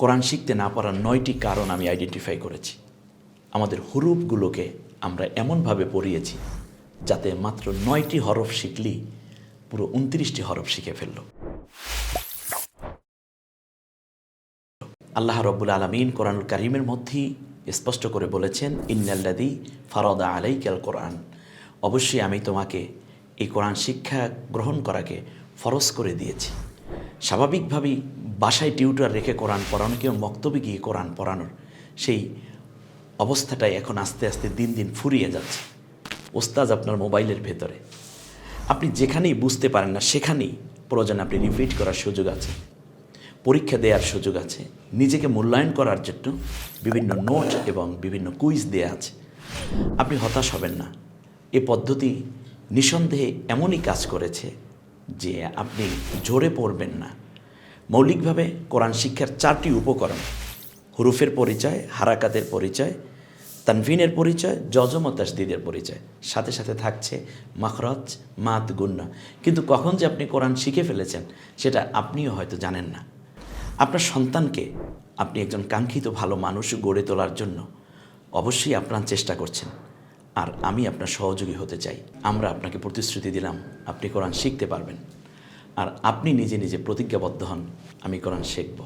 কোরআন শিখতে না পারার নয়টি কারণ আমি আইডেন্টিফাই করেছি। আমাদের হুরুফগুলোকে আমরা এমনভাবে পড়িয়েছি যাতে মাত্র নয়টি হরফ শিখলেই পুরো উনত্রিশটি হরফ শিখে ফেলল। আল্লাহ রব্বুল আলমিন কোরআনুল কারিমের মধ্যেই স্পষ্ট করে বলেছেন ইন্নাল্লাদি ফারদা আলাইকাল কোরআন। অবশ্যই আমি তোমাকে এই কোরআন শিক্ষা গ্রহণ করাকে ফরজ করে দিয়েছি। স্বাভাবিকভাবেই বাসায় টিউটার রেখে কোরআন পড়ানো, কেউ মক্তবে গিয়ে কোরআন পড়ানোর সেই অবস্থাটাই এখন আস্তে আস্তে দিন দিন ফুরিয়ে যাচ্ছে। ওস্তাজ আপনার মোবাইলের ভেতরে। আপনি যেখানেই বুঝতে পারেন না, সেখানেই প্রয়োজন আপনি রিপিট করার সুযোগ আছে, পরীক্ষা দেওয়ার সুযোগ আছে, নিজেকে মূল্যায়ন করার জন্য বিভিন্ন নোট এবং বিভিন্ন কুইজ দেওয়া আছে। আপনি হতাশ হবেন না। এ পদ্ধতি নিঃসন্দেহে এমনই কাজ করেছে যে আপনি জোরে পড়বেন না। মৌলিকভাবে কোরআন শিক্ষার চারটি উপকরণ। হুরুফের পরিচয়, হারাকাতের পরিচয়, তানভিনের পরিচয়, যজম ও তাসদিদের পরিচয়। সাথে সাথে থাকছে মাখরাজ, মাত গুন্না। কিন্তু কখন যে আপনি কোরআন শিখে ফেলেছেন, সেটা আপনিও হয়তো জানেন না। আপনার সন্তানকে আপনি একজন কাঙ্ক্ষিত ভালো মানুষ গড়ে তোলার জন্য অবশ্যই আপনার চেষ্টা করছেন। আর আমি আপনার সহযোগী হতে চাই। আমরা আপনাকে প্রতিশ্রুতি দিলাম, আপনি কোরআন শিখতে পারবেন। আর আপনি নিজে নিজে প্রতিজ্ঞাবদ্ধ হন আমি কোরআন শিখব।